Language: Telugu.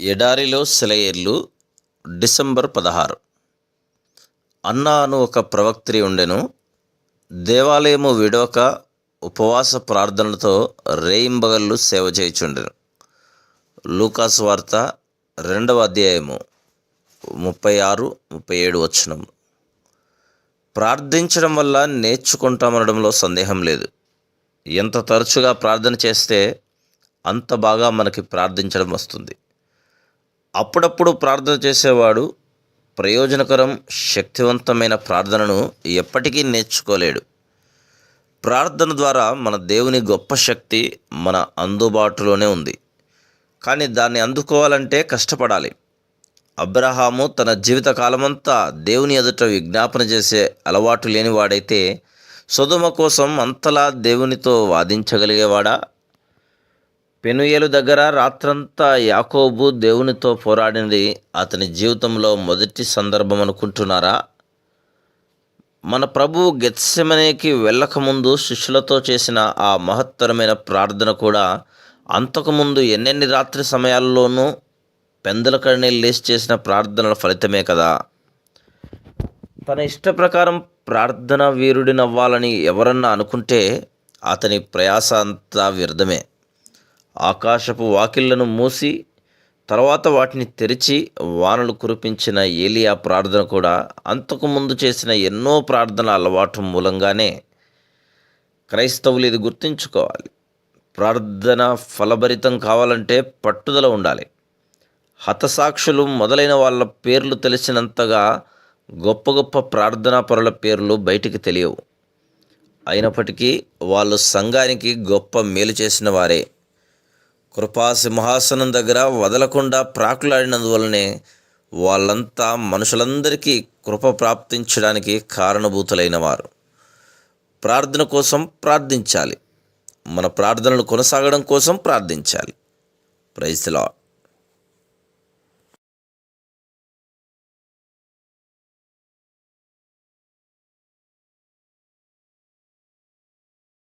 ఎడారిలో సెలయేర్లు డిసెంబర్ పదహారు. అన్నా అను ఒక ప్రవక్త్రి ఉండెను దేవాలయము విడవక ఉపవాస ప్రార్థనలతో రేయింబగళ్ళు సేవ చేయుచుండెను. లూకాస్ వార్త రెండవ అధ్యాయము ముప్పై ఆరు ముప్పై ఏడు వచనం. ప్రార్థించడం వల్ల నేర్చుకుంటామనడంలో సందేహం లేదు. ఎంత తరచుగా ప్రార్థన చేస్తే అంత బాగా మనకి ప్రార్థించడం వస్తుంది. అప్పుడప్పుడు ప్రార్థన చేసేవాడు ప్రయోజనకరం శక్తివంతమైన ప్రార్థనను ఎప్పటికీ నేర్చుకోలేడు. ప్రార్థన ద్వారా మన దేవుని గొప్ప శక్తి మన అందుబాటులోనే ఉంది. కానీ దాన్ని అందుకోవాలంటే కష్టపడాలి. అబ్రహాము తన జీవిత కాలమంతా దేవుని ఎదుట విజ్ఞాపన చేసే అలవాటు లేనివాడైతే సుధుమ కోసం అంతలా దేవునితో వాదించగలిగేవాడా? పెనుయేలు దగ్గర రాత్రంతా యాకోబు దేవునితో పోరాడినది అతని జీవితంలో మొదటి సందర్భం అనుకుంటున్నారా? మన ప్రభు గెత్సెమనేకి వెళ్ళకముందు శిష్యులతో చేసిన ఆ మహత్తరమైన ప్రార్థన కూడా అంతకుముందు ఎన్నెన్ని రాత్రి సమయాల్లోనూ పెందల కడిని లేచి చేసిన ప్రార్థనల ఫలితమే కదా. తన ఇష్ట ప్రకారం ప్రార్థన వీరుడినవ్వాలని ఎవరన్నా అనుకుంటే అతని ప్రయాస అంతా వ్యర్థమే. ఆకాశపు వాకిళ్ళను మూసి తర్వాత వాటిని తెరిచి వానలు కురిపించిన ఏలియా ప్రార్థన కూడా అంతకుముందు చేసిన ఎన్నో ప్రార్థన అలవాటు మూలంగానే క్రైస్తవులు ఇది గుర్తుంచుకోవాలి. ప్రార్థన ఫలభరితం కావాలంటే పట్టుదల ఉండాలి. హతసాక్షులు మొదలైన వాళ్ళ పేర్లు తెలిసినంతగా గొప్ప గొప్ప ప్రార్థనా పరుల పేర్లు బయటికి తెలియవు. అయినప్పటికీ వాళ్ళు సంఘానికి గొప్ప మేలు చేసిన వారే. కృపా సింహాసనం దగ్గర వదలకుండా ప్రాకులాడినందువలనే వాళ్ళంతా మనుషులందరికీ కృప ప్రాప్తించడానికి కారణభూతులైన వారు. ప్రార్థన కోసం ప్రార్థించాలి. మన ప్రార్థనలు కొనసాగడం కోసం ప్రార్థించాలి. Praise lord